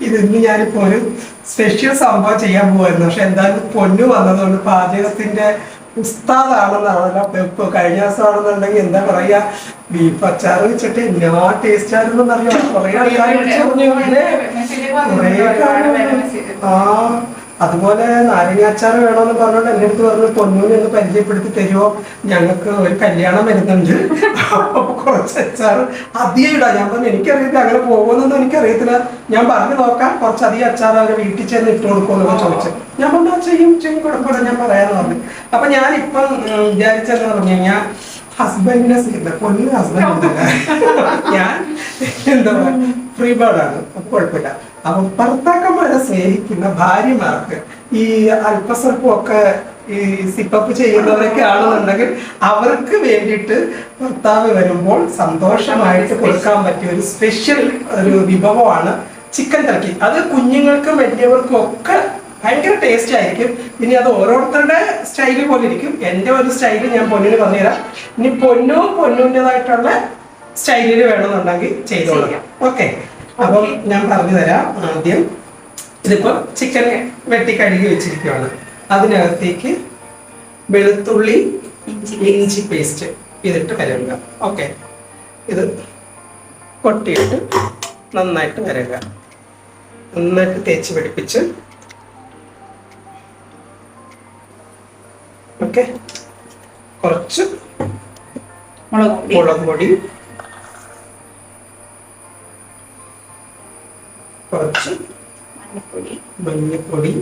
ഇതിന്ന് ഞാനിപ്പോ ഒരു സ്പെഷ്യൽ സംഭവം ചെയ്യാൻ പോകുന്നു പക്ഷെ എന്തായാലും പൊന്നു വന്നതുകൊണ്ട് പാചകത്തിന്റെ ഉസ്താദാണെന്നാണല്ലോ ഇപ്പൊ കഴിഞ്ഞ ദിവസമാണെന്നുണ്ടെങ്കിൽ എന്താ പറയാ? ബീഫ് അച്ചാർ വെച്ചിട്ട് എന്നാ ടേസ്റ്റ് ആയിരുന്നു അറിയാം കുറെ ആൾക്കാർ വിളിച്ചു പറഞ്ഞു ആ. അതുപോലെ നാരങ്ങ അച്ചാർ വേണമെന്ന് പറഞ്ഞോണ്ട് എന്റെ അടുത്ത് പറഞ്ഞു പൊന്നൂനെ ഒന്ന് പരിചയപ്പെടുത്തി തരുമോ ഞങ്ങൾക്ക് ഒരു കല്യാണം വരുന്നുണ്ട്. കുറച്ച് അച്ചാർ അധികം ഇടാം. ഞാൻ പറഞ്ഞു എനിക്കറിയില്ല അങ്ങനെ പോകുമെന്നൊന്നും എനിക്കറിയത്തില്ല. ഞാൻ പറഞ്ഞു നോക്കാം കുറച്ച് അധികം അച്ചാർ അവരെ വീട്ടിൽ ചെന്ന് ഇട്ട് കൊടുക്കുമെന്നൊക്കെ ചോദിച്ചു. ഞാൻ പറഞ്ഞു "ആ, ചെയ്യും ചെയ്യും കുഴപ്പമില്ല ഞാൻ പറയാന്ന് പറഞ്ഞു. അപ്പൊ ഞാൻ ഇപ്പം വിചാരിച്ചെന്ന് പറഞ്ഞു കഴിഞ്ഞാൽ ഹസ്ബൻഡിനെ സ്നേഹിത പൊന്നു ഹസ്ബൻഡ് ഞാൻ എന്താ പറയുക ഫ്രീ ബേർഡാണ് കുഴപ്പമില്ല. അപ്പൊ ഭർത്താക്കന്മാരെ സ്നേഹിക്കുന്ന ഭാര്യമാർക്ക് ഈ അല്പസ്വല്പമൊക്കെ ഈ സിപ്പപ്പ് ചെയ്യുന്നവരൊക്കെ ആണെന്നുണ്ടെങ്കിൽ അവർക്ക് വേണ്ടിയിട്ട് ഭർത്താവ് വരുമ്പോൾ സന്തോഷമായിട്ട് കൊടുക്കാൻ പറ്റിയ ഒരു സ്പെഷ്യൽ ഒരു വിഭവമാണ് ചിക്കൻ ടർക്കി അത് കുഞ്ഞുങ്ങൾക്കും വലിയവർക്കും ഒക്കെ ഭയങ്കര ടേസ്റ്റ് ആയിരിക്കും. ഇനി അത് ഓരോരുത്തരുടെ സ്റ്റൈൽ പോലെ ഇരിക്കും. എന്റെ ഒരു സ്റ്റൈൽ ഞാൻ പൊന്നിന് പറഞ്ഞുതരാം. ഇനി പൊന്നും പൊന്നുന്റെതായിട്ടുള്ള സ്റ്റൈലിൽ വേണമെന്നുണ്ടെങ്കിൽ ചെയ്തോളാം. ഓക്കെ അപ്പം ഞാൻ പറഞ്ഞു തരാം ആദ്യം. ഇതിപ്പം ചിക്കൻ വെട്ടി കഴുകി വെച്ചിരിക്കുകയാണ്. അതിനകത്തേക്ക് വെളുത്തുള്ളി ഇഞ്ചി പേസ്റ്റ് ഇതിട്ട് വരവുക ഓക്കെ ഇത് കൊട്ടിയിട്ട് നന്നായിട്ട് വരവുക നന്നായിട്ട് തേച്ച് പിടിപ്പിച്ച്. ഓക്കെ കുറച്ച് മുളക് പൊടി കുറച്ച് മഞ്ഞപ്പൊടി. മഞ്ഞപ്പൊടി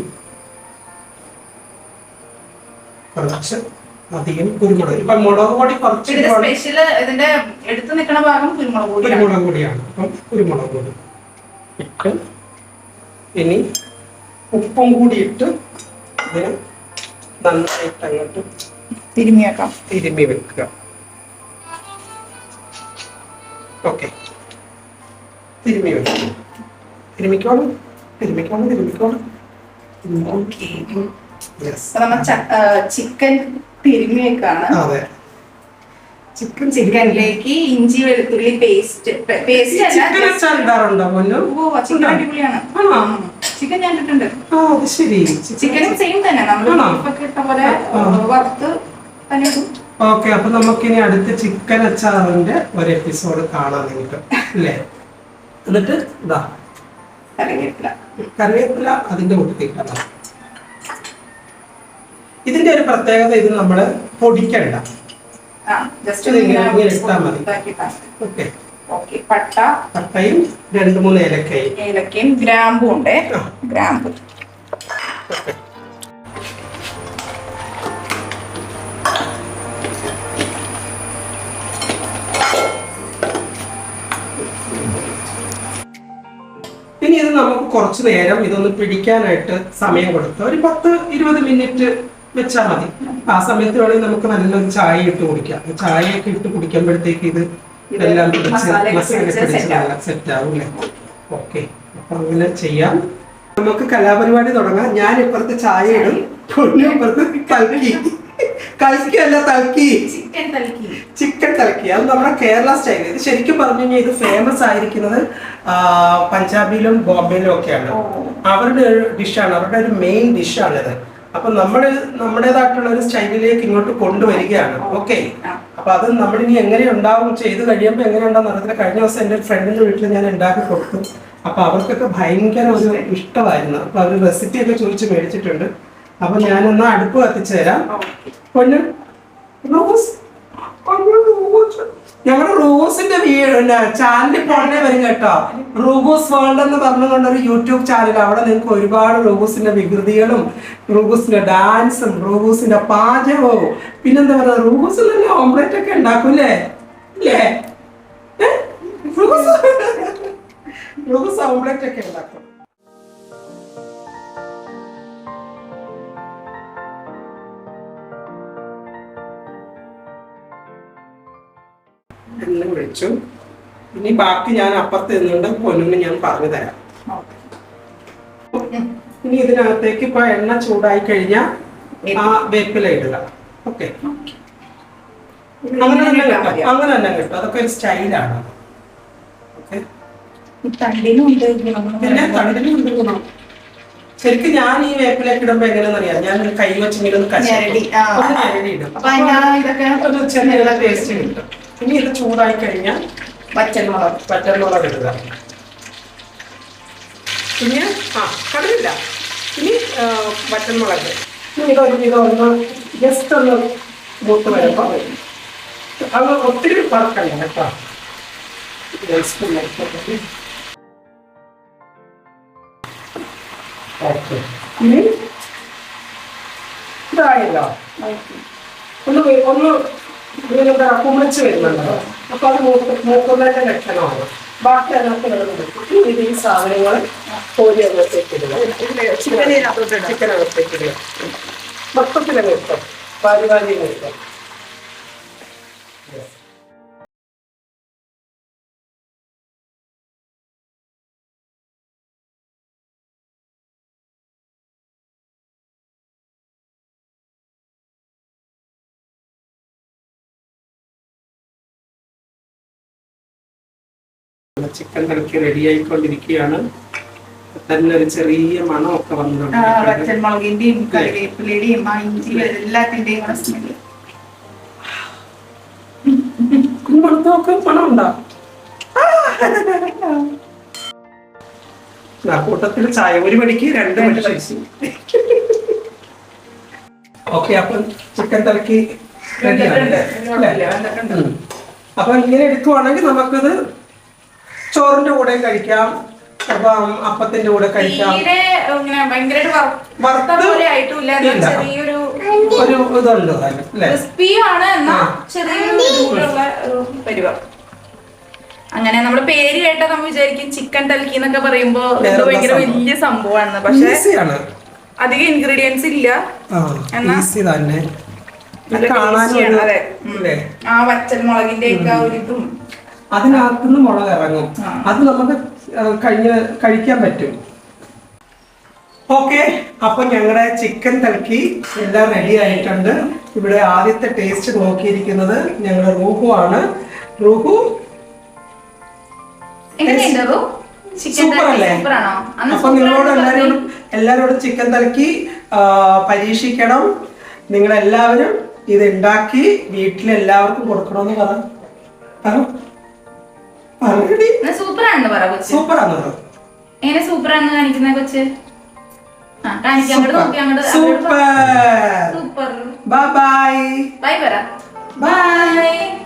കുറച്ച് അധികം കുരുമുളക്. ഇപ്പൊ മുളക് പൊടി കുറച്ച് ഇതിന്റെ ഇടുവാണ്. സ്പെഷ്യൽ ഇതിന്റെ എടുത്തു നിൽക്കുന്ന ഭാഗം കുരുമുളക് പൊടി കുരുമുളക് പൊടിയാണ്. അപ്പം കുരുമുളക് പൊടി. ഇട്ട് ഇനി ഉപ്പും കൂടി ഇട്ട് ഇതിനെ നന്നായിട്ട് അങ്ങോട്ട് തിരുമിയാക്കാം തിരുമ്മി വെക്കുക. ഓക്കെ. തിരുമ്മി വെക്കുക. യെസ് അപ്പൊ നമ്മൾ ചിക്കൻ തിരുമ്മി വെക്കാണ് അതെ. ചിക്കൻ ചിക്കനിലേക്ക് ഇഞ്ചി വെളുത്തുള്ളി പേസ്റ്റ് പേസ്റ്റ് ചിക്കൻ ശരി. ചിക്കനും സെയിം തന്നെ. നമ്മൾ ഇട്ട പോലെ വറുത്ത് തന്നെ ഓക്കെ അപ്പൊ നമുക്കിനി അടുത്ത ചിക്കൻ അച്ചാറിന്റെ ഒരു എപ്പിസോഡ് കാണാം നിങ്ങൾക്ക്. അല്ലേ? എന്നിട്ട് ഇതാ കറിവേപ്പില. കറിവേപ്പില അതിന്റെ കൂട്ടത്തിൽ ഇതിന്റെ ഒരു പ്രത്യേകത ഇത് നമ്മൾ പൊടിക്കണ്ട. ഇങ്ങനെ മതി. ഓക്കെ. പട്ട. പട്ടയും രണ്ട് മൂന്ന് ഏലക്കയും. ഏലക്കയും ഗ്രാമ്പും ഉണ്ട്. ഗ്രാമ്പു. കുറച്ച് നേരം ഇതൊന്ന് പിടിക്കാനായിട്ട് സമയം കൊടുത്ത് ഒരു പത്ത് ഇരുപത് മിനിറ്റ് വെച്ചാൽ മതി. ആ സമയത്ത് വേണമെങ്കിൽ നമുക്ക് നല്ലൊരു ചായ ഇട്ട് കുടിക്കാം. ചായയൊക്കെ ഇട്ട് കുടിക്കുമ്പോഴത്തേക്ക് ഇത് ഇതെല്ലാം പിടിച്ച് മസാലയൊക്കെ നല്ല സെറ്റ് ആവും അല്ലേ? ഓക്കെ അപ്പൊ അങ്ങനെ ചെയ്യാം. നമുക്ക് കലാപരിപാടി തുടങ്ങാം. ഞാൻ ഇപ്പുറത്ത് ചായ ഇടും. പൊന്നു ഇപ്പുറത്ത് തൽക്കി. ചിക്കൻ തൽക്കി. ചിക്കൻ തലക്കി തലക്കി അത് നമ്മുടെ കേരള സ്റ്റൈൽ. ഇത് ശരിക്കും പറഞ്ഞു കഴിഞ്ഞാൽ ഇത് ഫേമസ് ആയിരിക്കുന്നത് പഞ്ചാബിലും ബോംബെയിലും ഒക്കെയാണ്. അവരുടെ ഒരു ഡിഷാണ്. അവരുടെ ഒരു മെയിൻ ഡിഷാണ് ഇത്. അപ്പൊ നമ്മൾ നമ്മുടേതായിട്ടുള്ള ഒരു സ്റ്റൈലിലേക്ക് ഇങ്ങോട്ട് കൊണ്ടുവരികയാണ്. ഓക്കെ. അപ്പൊ അത് നമ്മളിനി എങ്ങനെ ഉണ്ടാവും ചെയ്ത് കഴിയുമ്പോൾ എങ്ങനെ ഉണ്ടാവും അറിയത്തില്ല കഴിഞ്ഞ ദിവസം എന്റെ ഫ്രണ്ടിന്റെ വീട്ടിൽ ഞാൻ ഉണ്ടാക്കി കൊടുത്തു. അപ്പൊ അവർക്കൊക്കെ ഭയങ്കര ഒരു ഇഷ്ടമായിരുന്നു. അപ്പൊ അവർ റെസിപ്പി ഒക്കെ ചോദിച്ച് മേടിച്ചിട്ടുണ്ട്. അപ്പൊ ഞാനൊന്ന് അടുപ്പ് കത്തിച്ചു തരാം. പൊന്നു റോസ്. ഞങ്ങളുടെ വീട് ചാനലിൽ പോണേ വരും കേട്ടോ. റൂബൂസ് വേൾഡ് എന്ന് പറഞ്ഞുകൊണ്ട് ഒരു യൂട്യൂബ് ചാനൽ. അവിടെ നിങ്ങൾക്ക് ഒരുപാട് റൂബൂസിന്റെ വികൃതികളും റൂബൂസിന്റെ ഡാൻസും റൂബൂസിന്റെ പാചകവും. പിന്നെന്താ പറയുക റൂബൂസിൽ തന്നെ ഓംലെറ്റ് ഒക്കെ ഉണ്ടാക്കൂലേ ഇല്ലേ? റൂബൂസ് റൂബൂസ് ഓംപ്ലേറ്റ് ഒക്കെ ഉണ്ടാക്കും. വിളിച്ചു ഇനി ബാക്കി ഞാൻ അപ്പുറത്ത് നിന്നുകൊണ്ട് പൊന്നിന് ഞാൻ പറഞ്ഞു തരാം. ഇനി ഇതിനകത്തേക്ക് ഇപ്പൊ എണ്ണ ചൂടായി കഴിഞ്ഞാൽ ആ വേപ്പില ഇടുക. ഓക്കെ. അങ്ങനെ തന്നെ കിട്ടും അങ്ങനെ തന്നെ കിട്ടും. അതൊക്കെ ഒരു സ്റ്റൈലാണ്. ഓക്കെ. പിന്നെ തണ്ടിനുണ്ട് ഗുണം. ശരിക്കും ഞാൻ ഈ വേപ്പിലേക്ക് ഇടുമ്പോ എങ്ങനെയാണെന്ന് അറിയാം ഞാൻ ഒരു കൈ വെച്ച് ഇങ്ങനെ ഒന്ന് ഇടും. ഒരു ചെറിയ ടേസ്റ്റ് കിട്ടും. ഇനി ഇത് ചൂടായി കഴിഞ്ഞാൽ പച്ചമുളക് പച്ചമുളക് ഇടുക പിന്നെ ആ കടലില്ല ഇനി ആ, പച്ചമുളക് ഇനി ഇതൊരു വിധം ഒന്ന് ജസ്റ്റ് ഒന്ന് മൂത്ത് വരുമ്പോൾ അത് ഒത്തിരി പറക്കല്ല കേട്ടോ. ഓക്കെ ഇനി ഇതായല്ലോ. ഒന്ന് ഒന്ന് ഇങ്ങനെ എന്താ കുമിച്ച് വരുന്നുണ്ടോ. അപ്പൊ അത് മൂക്ക് മൂക്കുന്നതിന്റെ ലക്ഷണമാണ്. ബാക്കി അതിനകത്ത് കിടന്നു ഇത് ഈ സാധനങ്ങൾ കോരി അകത്തേക്കിടുക ചിക്കൻ അകത്തേക്കിടുക മൊത്തത്തിലങ്ങ് ഇട്ടോ. അങ്ങ് ഇട്ടോ. ചിക്കൻ കലക്കി റെഡി ആയിക്കൊണ്ടിരിക്കുകയാണ്. തന്നെ ഒരു ചെറിയ മണമൊക്കെ വന്നിട്ടുണ്ട്. കറിവേപ്പിലയുടെയും എല്ലാത്തിന്റെയും മണത്തൊക്കെ മണമുണ്ടോ? ആ. കൂട്ടത്തിൽ ചായ. ഒരു മണിക്ക് രണ്ട് മണി ഓക്കെ അപ്പം ചിക്കൻ തലക്കി റെഡിയാണ്. അപ്പൊ ഇങ്ങനെ എടുക്കുവാണെങ്കിൽ നമുക്കിത് ചോറിന്റെ കൂടെ കഴിക്കാം. അപ്പം അപ്പത്തിന്റെ കൂടെ കഴിക്കാം. ഒരു ഇതുണ്ട് അങ്ങനെ നമ്മുടെ പേര് കേട്ടാൽ നമ്മൾ വിചാരിക്കും ചിക്കൻ തൽക്കി എന്നൊക്കെ പറയുമ്പോ ഭയങ്കര? വലിയ സംഭവമാണ് പക്ഷെ അധികം ഇൻഗ്രീഡിയൻസ് ഇല്ല. എന്നാ? കാണാനും ആ വച്ചൽമുളകിന്റെ ഒക്കെ ആ ഒരു ഇതും. അതിനകത്തുനിന്ന് മുളക് ഇറങ്ങും. അത് നമുക്ക് കഴിഞ്ഞ് കഴിക്കാൻ പറ്റും. ഓക്കെ അപ്പൊ ഞങ്ങളുടെ ചിക്കൻ തലക്കി എല്ലാം റെഡി ആയിട്ടുണ്ട്. ഇവിടെ ആദ്യത്തെ ടേസ്റ്റ് നോക്കിയിരിക്കുന്നത് ഞങ്ങളുടെ റൂഹു ആണ്. റൂഹു? സൂപ്പർ അല്ലേ അപ്പൊ നിങ്ങളോട് ആണെന്ന് എല്ലാവരോടും എല്ലാവരോടും ചിക്കൻ തലക്കി ആ, പരീക്ഷിക്കണം. നിങ്ങളെല്ലാവരും ഇത് ഉണ്ടാക്കി വീട്ടിലെല്ലാവർക്കും കൊടുക്കണമെന്ന് പറ. പറഞ്ഞ്. സൂപ്പറാണെന്ന് പറ കൊച്ച്. സൂപ്പർ ആണോ എങ്ങനെ സൂപ്പറാണെന്ന് കാണിക്കുന്ന കൊച്ച്? സൂപ്പർ. Bye bye. ബൈ പറ. ബൈ.